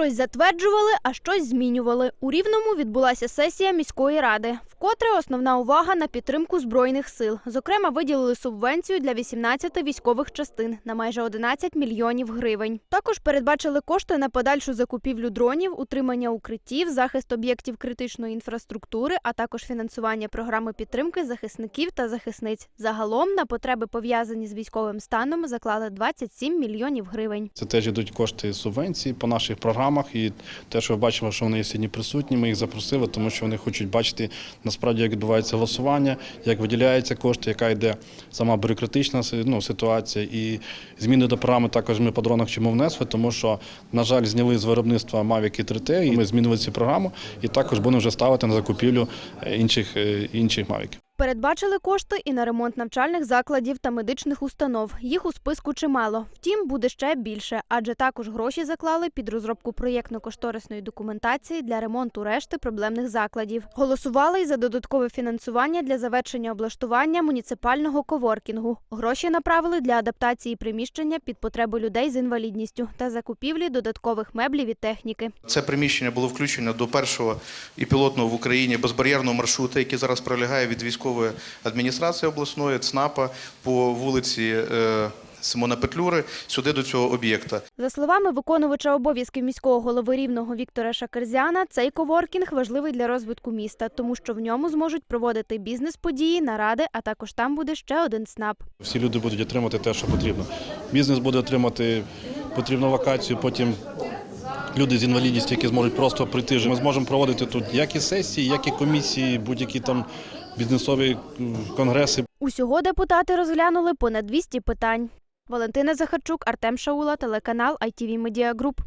Щось затверджували, а щось змінювали. У Рівному відбулася сесія міської ради. Вкотре основна увага на підтримку збройних сил. Зокрема, виділили субвенцію для 18 військових частин на майже 11 мільйонів гривень. Також передбачили кошти на подальшу закупівлю дронів, утримання укриттів, захист об'єктів критичної інфраструктури, а також фінансування програми підтримки захисників та захисниць. Загалом на потреби пов'язані з військовим станом заклали 27 мільйонів гривень. Це теж йдуть кошти субвенції по наших програмах. І те, що бачимо, що вони сьогодні присутні, ми їх запросили, тому що вони хочуть бачити насправді, як відбувається голосування, як виділяються кошти, яка йде сама бюрократична ну, ситуація. І зміни до програми також ми по дронах чому внесли, тому що, на жаль, зняли з виробництва Mavic і 3T, і ми змінили цю програму, і також будемо вже ставити на закупівлю е, інших, е, інших Mavic. Передбачили кошти і на ремонт навчальних закладів та медичних установ. Їх у списку чимало. Втім, буде ще більше, адже також гроші заклали під розробку проєктно-кошторисної документації для ремонту решти проблемних закладів. Голосували й за додаткове фінансування для завершення облаштування муніципального коворкінгу. Гроші направили для адаптації приміщення під потреби людей з інвалідністю та закупівлі додаткових меблів і техніки. Це приміщення було включено до першого і пілотного в Україні безбар'єрного маршруту, який зараз пролягає від військової адміністрації обласної ЦНАПа по вулиці е, Симона Петлюри сюди до цього об'єкта. За словами виконувача обов'язків міського голови рівного Віктора Шакерзяна, цей коворкінг важливий для розвитку міста, тому що в ньому зможуть проводити бізнес-події, наради, а також там буде ще один СНАП. Всі люди будуть отримати те, що потрібно. Бізнес буде отримати потрібну локацію, потім люди з інвалідністю, які зможуть просто прийти. Ми зможемо проводити тут як і сесії, як і комісії, будь-які там бізнесові конгреси. Усього депутати розглянули понад 200 питань. Валентина Захарчук, Артем Шаула, телеканал ITV Media Group.